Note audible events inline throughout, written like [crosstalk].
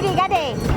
띠리가 돼.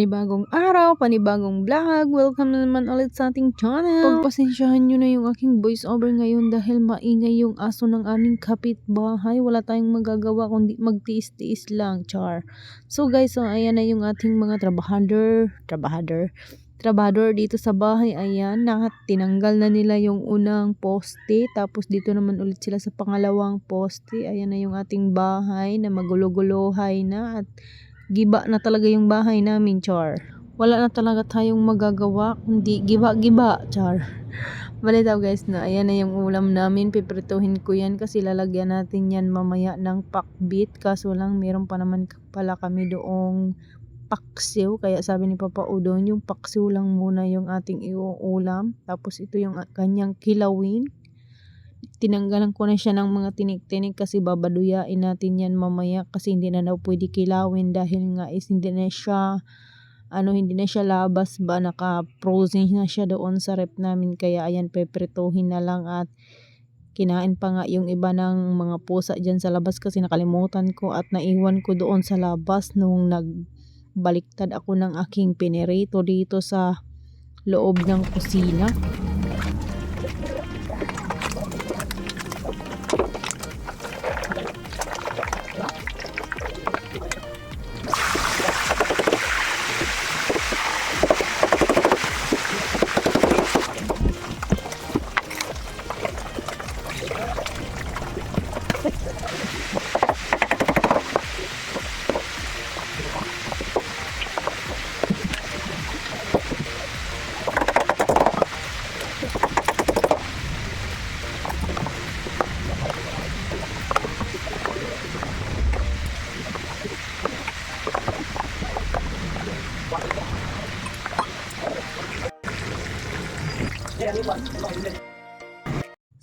Panibagong araw, panibagong vlog. Welcome na naman ulit sa ating channel. Pagpasensyahan nyo na yung aking voice over ngayon dahil maingay yung aso ng aming kapitbahay. Wala tayong magagawa kundi magtiis-tiis lang, char. So guys, so ayan na yung ating mga trabahador, trabahador, trabahador dito sa bahay. Ayan, na tinanggal na nila yung unang poste. Tapos dito naman ulit sila sa pangalawang poste. Ayan na yung ating bahay na magulo-gulohay na at giba na talaga yung bahay namin, char. Wala na talaga tayong magagawa, kundi giba-giba, char. [laughs] Balitaw guys na, ayan na yung ulam namin, piprituhin ko yan kasi lalagyan natin yan mamaya ng pakbit. Kaso lang, meron pa naman pala kami doong paksiw. Kaya sabi ni Papa Udon, yung paksiw lang muna yung ating iuulam. Tapos ito yung kanyang kilawin tinanggalan ko na siya ng mga tinik-tinik kasi babaduyain natin yan mamaya kasi hindi na daw pwede kilawin dahil nga is hindi na siya ano hindi na siya labas ba naka frozen na siya doon sa rep namin kaya ayan peprituhin na lang at kinain pa nga yung iba ng mga pusa dyan sa labas kasi nakalimutan ko at naiwan ko doon sa labas nung nagbaliktad ako ng aking pinerito dito sa loob ng kusina.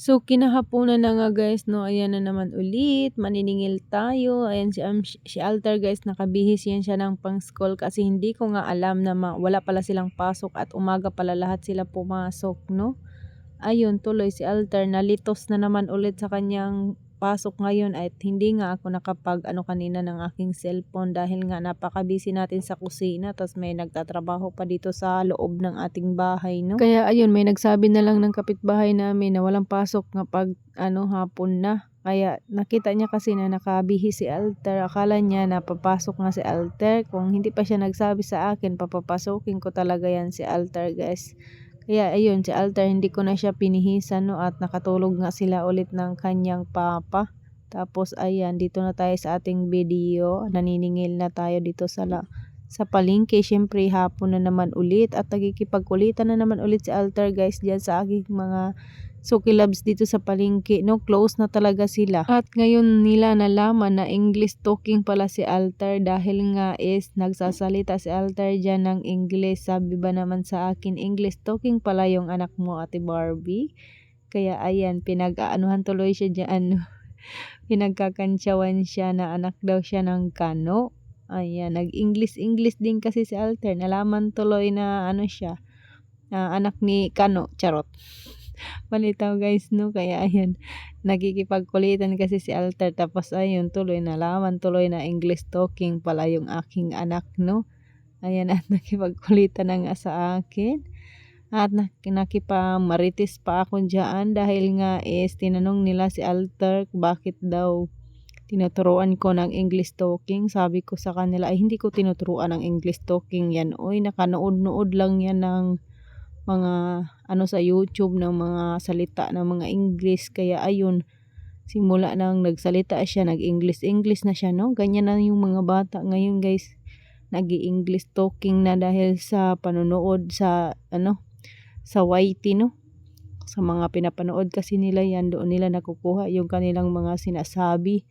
So, kinahaponan na nga guys, no, ayan na naman ulit, maniningil tayo, ayan si, um, si Alter guys, nakabihis yan siya ng pang school kasi hindi ko nga alam na ma- wala pala silang pasok at umaga pala lahat sila pumasok, no. Ayun, tuloy si Alter, nalitos na naman ulit sa kanyang pasok ngayon at hindi nga ako nakapag ano kanina ng aking cellphone dahil nga napaka-busy natin sa kusina tapos may nagtatrabaho pa dito sa loob ng ating bahay no? Kaya ayun may nagsabi na lang ng kapitbahay namin na walang pasok nga pag ano hapon na. Kaya nakita niya kasi na nakabihi si Alter. Akala niya na papasok nga si Alter. Kung hindi pa siya nagsabi sa akin papapasokin ko talaga yan si Alter guys kaya ayun, si Altar hindi ko na siya pinihisan no at nakatulog nga sila ulit ng kanyang papa. Tapos ayan, dito na tayo sa ating video. Naniningil na tayo dito sa la sa palengke. Syempre hapon na naman ulit at nagkikipagkulitan na naman ulit si Altar guys diyan sa aking mga Suki Labs dito sa palengke, no? Close na talaga sila. At ngayon nila nalaman na English talking pala si Altar dahil nga is nagsasalita si Altar dyan ng English. Sabi ba naman sa akin, English talking pala yung anak mo, Ate Barbie. Kaya ayan, pinag-aanuhan tuloy siya dyan. [laughs] Pinagkakantsawan siya na anak daw siya ng kano. Ayan, nag-English-English din kasi si Altar. Nalaman tuloy na ano siya, na anak ni Kano, charot balitaw guys no kaya ayan nagkikipagkulitan kasi si Alter tapos ayun tuloy nalaman tuloy na English talking pala yung aking anak no ayan [laughs] at nakipagkulitan na nga sa akin at nakipamaritis pa ako dyan dahil nga is tinanong nila si Alter bakit daw tinuturuan ko ng English talking. Sabi ko sa kanila, ay hindi ko tinuturuan ng English talking yan. Oy, nakanood-nood lang yan ng mga ano sa YouTube ng mga salita ng mga English. Kaya ayun simula nang nagsalita siya nag-English English na siya no? Ganyan na yung mga bata ngayon guys. nag-English talking na dahil sa panonood sa ano sa YT no? Sa mga pinapanood kasi nila yan doon nila nakukuha yung kanilang mga sinasabi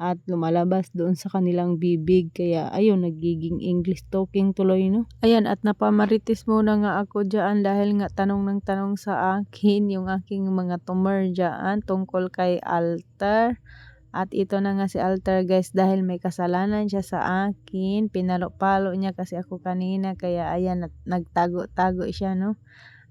at lumalabas doon sa kanilang bibig. Kaya ayun nagiging English talking tuloy no? Ayan at napamarites muna nga ako dyan dahil nga tanong ng tanong sa akin yung aking mga tumor dyan tungkol kay Alter. At ito na nga si Alter guys dahil may kasalanan siya sa akin. Pinalo-palo niya kasi ako kanina kaya ayan nagtago-tago siya no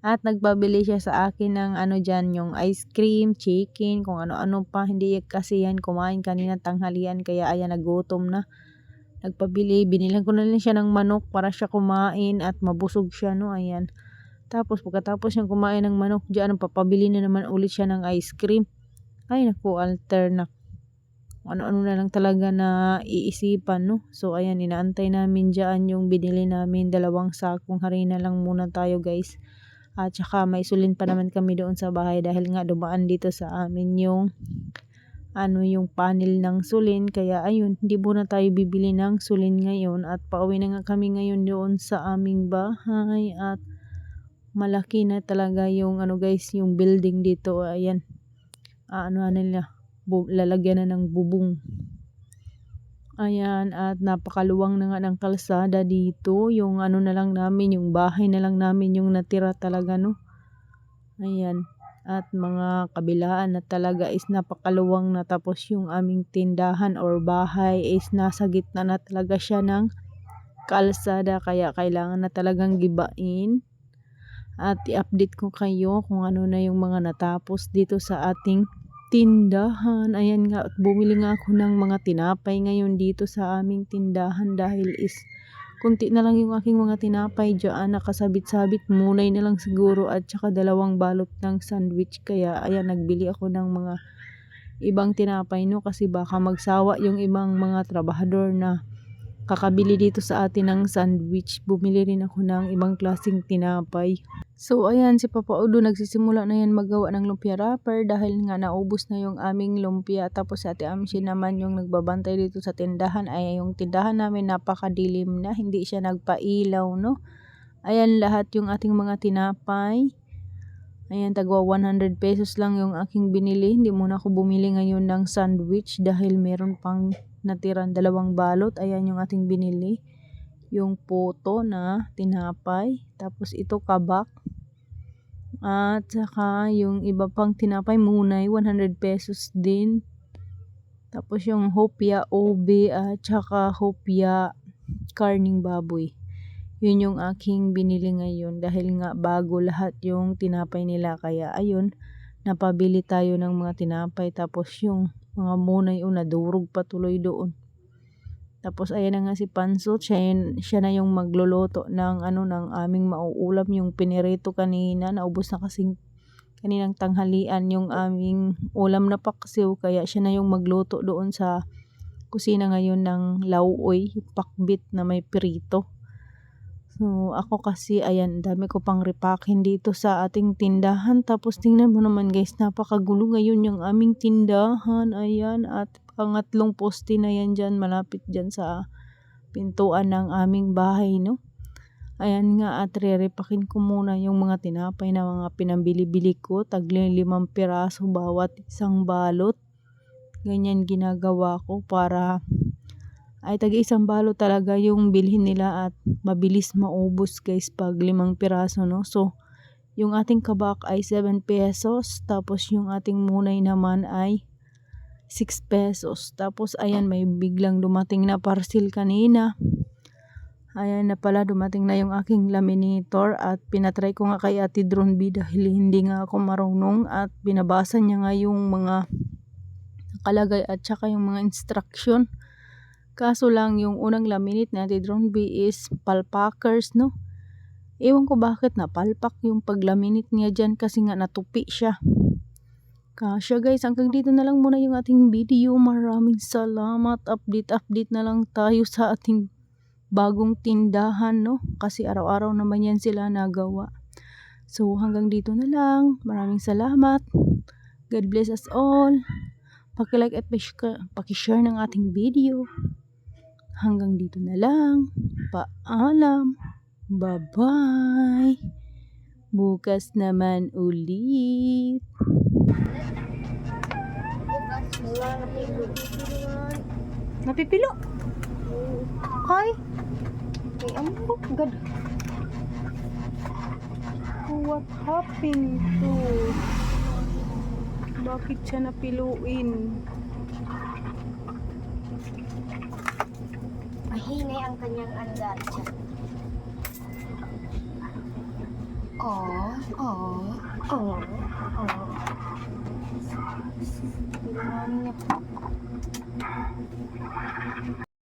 at nagpabili siya sa akin ng ano dyan, yung ice cream, chicken, kung ano-ano pa. Hindi kasi yan kumain kanina tanghalian kaya ayan nagutom na. Nagpabili, binilan ko na lang siya ng manok para siya kumain at mabusog siya no, ayan. Tapos pagkatapos niyang kumain ng manok dyan, papabili na naman ulit siya ng ice cream. Ay naku, alter na. Ano-ano na lang talaga na iisipan no. So ayan, inaantay namin dyan yung binili namin. Dalawang sakong harina lang muna tayo guys. At saka may sulin pa naman kami doon sa bahay dahil nga dumaan dito sa amin yung ano yung panel ng sulin. Kaya ayun hindi muna tayo bibili ng sulin ngayon at pauwi na nga kami ngayon doon sa aming bahay. At malaki na talaga yung ano guys yung building dito. Ayan ano nila bu- lalagyan na ng bubong Ayan, at napakaluwang na nga ng kalsada dito. Yung ano na lang namin, yung bahay na lang namin yung natira talaga, no? Ayan. At mga kabilaan na talaga is napakaluwang na tapos yung aming tindahan or bahay is nasa gitna na talaga siya ng kalsada kaya kailangan na talagang gibain at i-update ko kayo kung ano na yung mga natapos dito sa ating tindahan. Ayan nga, at bumili nga ako ng mga tinapay ngayon dito sa aming tindahan dahil is kunti na lang yung aking mga tinapay dyan. Nakasabit-sabit munay na lang siguro at saka dalawang balot ng sandwich. Kaya ayan nagbili ako ng mga ibang tinapay no? Kasi baka magsawa yung ibang mga trabahador na kakabili dito sa atin ng sandwich. Bumili rin ako ng ibang klaseng tinapay. So ayan si Papa Udo nagsisimula na yan magawa ng lumpia wrapper dahil nga naubos na yung aming lumpia. Tapos si Ate Amshi naman yung nagbabantay dito sa tindahan. Ay yung tindahan namin napakadilim na. Hindi siya nagpailaw no. Ayan lahat yung ating mga tinapay. Ayan tagwa 100 pesos lang yung aking binili. Hindi muna ako bumili ngayon ng sandwich dahil meron pang natiran dalawang balot. Ayan yung ating binili. Yung puto na tinapay. Tapos ito kabak at saka yung iba pang tinapay munay 100 pesos din. Tapos yung hopia obe at saka hopia karning baboy. Yun yung aking binili ngayon dahil nga bago lahat yung tinapay nila kaya ayun napabili tayo ng mga tinapay tapos yung mga munay o nadurog pa tuloy doon. Tapos ayan na nga si Panso, siya, siya na yung magluluto ng ano ng aming mauulam yung pinirito kanina, naubos na kasing kaninang tanghalian yung aming ulam na paksiw kaya siya na yung magluto doon sa kusina ngayon ng lauoy, pakbit na may pirito. So, ako kasi, ayan, dami ko pang repakin dito sa ating tindahan. Tapos, tingnan mo naman guys, napakagulo ngayon yung aming tindahan. Ayan, at pangatlong poste na yan dyan, malapit dyan sa pintuan ng aming bahay, no? Ayan nga, at re-repakin ko muna yung mga tinapay na mga pinambili-bili ko. Tagli limang piraso bawat isang balot. Ganyan ginagawa ko para ay tagi isang balot talaga yung bilhin nila at mabilis maubos guys pag limang piraso no. So, yung ating kabak ay 7 pesos tapos yung ating munay naman ay 6 pesos. Tapos ayan may biglang dumating na parcel kanina. Ayan na pala dumating na yung aking laminator at pinatry ko nga kay Ate Drone B dahil hindi nga ako marunong at binabasa niya nga yung mga nakalagay at saka yung mga instruction. Kaso lang yung unang laminate na Ate Drone B is palpakers no. Ewan ko bakit na palpak yung paglaminate niya dyan kasi nga natupi siya. Kasya guys, hanggang dito na lang muna yung ating video. Maraming salamat. Update-update na lang tayo sa ating bagong tindahan, no? Kasi araw-araw naman yan sila nagawa. So, hanggang dito na lang. Maraming salamat. God bless us all. Pakilike at paki- pakishare ng ating video. Hanggang dito na lang. Paalam. Bye-bye. Bukas naman ulit. Napipilo. Ay, Ay, ang gad. what happened to? Bakit siya napiluin? Mahinay ang kanyang andar siya. Oh, oh, oh, oh. Kailangan niya